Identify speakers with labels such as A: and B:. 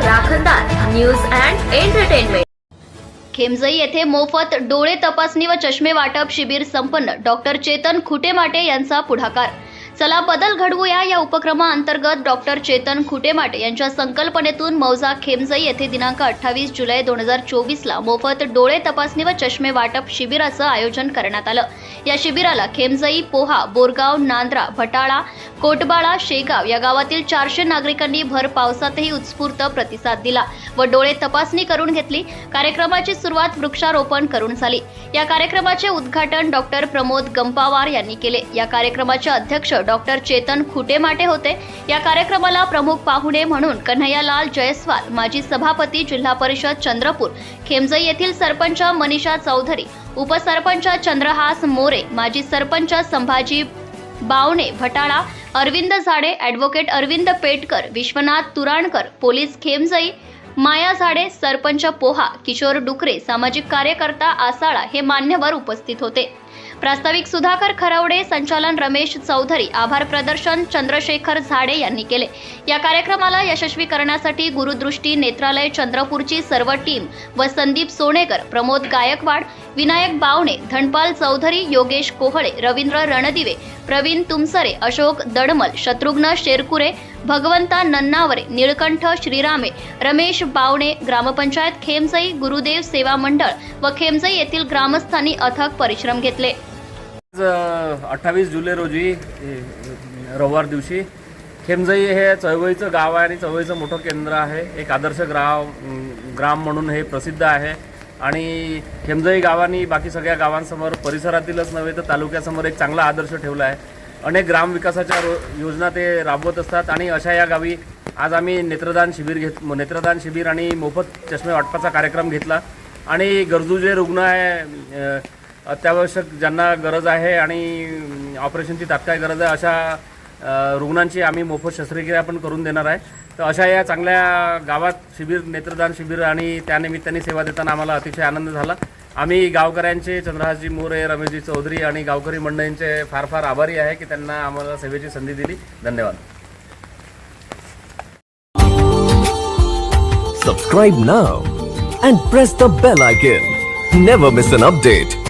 A: राखणदार news and entertainment
B: खेमजई येथे मोफत डोळे तपासणी व चष्मे वाटप शिबिर संपन्न. डॉक्टर चेतन खुटेमाटे यांचा पुढाकार. चला बदल घडवूया या उपक्रमाअंतर्गत डॉक्टर चेतन खुटेमाटे यांच्या संकल्पनेतून मौजा खेमजई येथे दिनांक अठ्ठावीस जुलै दोन हजार चोवीसला मोफत डोळे तपासणी व चष्मे वाटप शिबिराचं आयोजन करण्यात आलं. या शिबिराला खेमजई पोहा बोरगाव नांद्रा भटाळा कोटबाळा शेगाव या गावातील चारशे नागरिकांनी भर पावसातही उत्स्फूर्त प्रतिसाद दिला व डोळे तपासणी करून घेतली. कार्यक्रमाची सुरुवात वृक्षारोपण करून झाली. या कार्यक्रमाचे उद्घाटन डॉक्टर प्रमोद गंपावार यांनी केले. या कार्यक्रमाचे अध्यक्ष डॉक्टर चेतन खुटेमाटे होते. या कार्यक्रमाला प्रमुख पाहुणे म्हणून कन्हैयालाल जयस्वाल माजी सभापती जिल्हा परिषद चंद्रपूर खेमजई येथील सरपंच मनीषा चौधरी उपसरपंच चंद्रहास मोरे माजी सरपंच संभाजी बावणे भटाळा अरविंद झाडे ॲडव्होकेट अरविंद पेटकर विश्वनाथ तुराणकर पोलीस खेमजई माया झाडे सरपंच पोहा किशोर डुकरे सामाजिक कार्यकर्ता आसाळा हे मान्यवर उपस्थित होते. प्रास्ताविक सुधाकर खरवडे संचालन रमेश चौधरी आभार प्रदर्शन चंद्रशेखर झाडे यांनी केले. या कार्यक्रमाला यशस्वी करण्यासाठी गुरुदृष्टी नेत्रालय चंद्रपूरची सर्व टीम व संदीप सोनेकर प्रमोद गायकवाड विनायक बावणे धनपाल चौधरी योगेश कोहळे रवींद्र रणदिवे प्रवीण तुमसरे अशोक दडमल शत्रुघ्न शेरकुरे भगवंता नन्नावरे निळकंठ श्रीरामे रमेश बावणे ग्रामपंचायत खेमसई गुरुदेव सेवा मंडळ व खेमसई येथील ग्रामस्थांनी अथक परिश्रम घेतले.
C: आज अठ्ठावीस जुलै रोजी रविवार दिवशी खेमजई हे चळवळीचं गाव आहे आणि चळवळीचं मोठं केंद्र आहे. एक आदर्श ग्राम ग्राम म्हणून हे प्रसिद्ध आहे. आणि खेमजई गावांनी बाकी सगळ्या गावांसमोर परिसरातीलच नव्हे तर तालुक्यासमोर एक चांगला आदर्श ठेवला आहे. अनेक ग्रामविकासाच्या रो योजना ते राबवत असतात आणि अशा या गावी आज आम्ही नेत्रदान शिबिर घेत नेत्रदान शिबिर आणि मोफत चष्मे वाटपाचा कार्यक्रम घेतला. आणि गरजू जे रुग्ण आहे अत्यावश्यक ज्यांना गरज आहे आणि ऑपरेशनची तात्काळ गरज आहे अशा रुग्णांची आम्ही मोफत शस्त्रक्रिया पण करून देणार आहे. तर अशा या चांगल्या गावात शिबिर नेत्रदान शिबिर आणि त्यानिमित्ताने सेवा देताना आम्हाला अतिशय आनंद झाला. आम्ही गावकऱ्यांचे चंद्रहासजी मोरे रमेशजी चौधरी आणि गावकरी मंडळींचे फार फार आभारी आहे की त्यांना आम्हाला सेवेची संधी दिली. धन्यवाद.
D: Subscribe now and press the bell icon never miss an update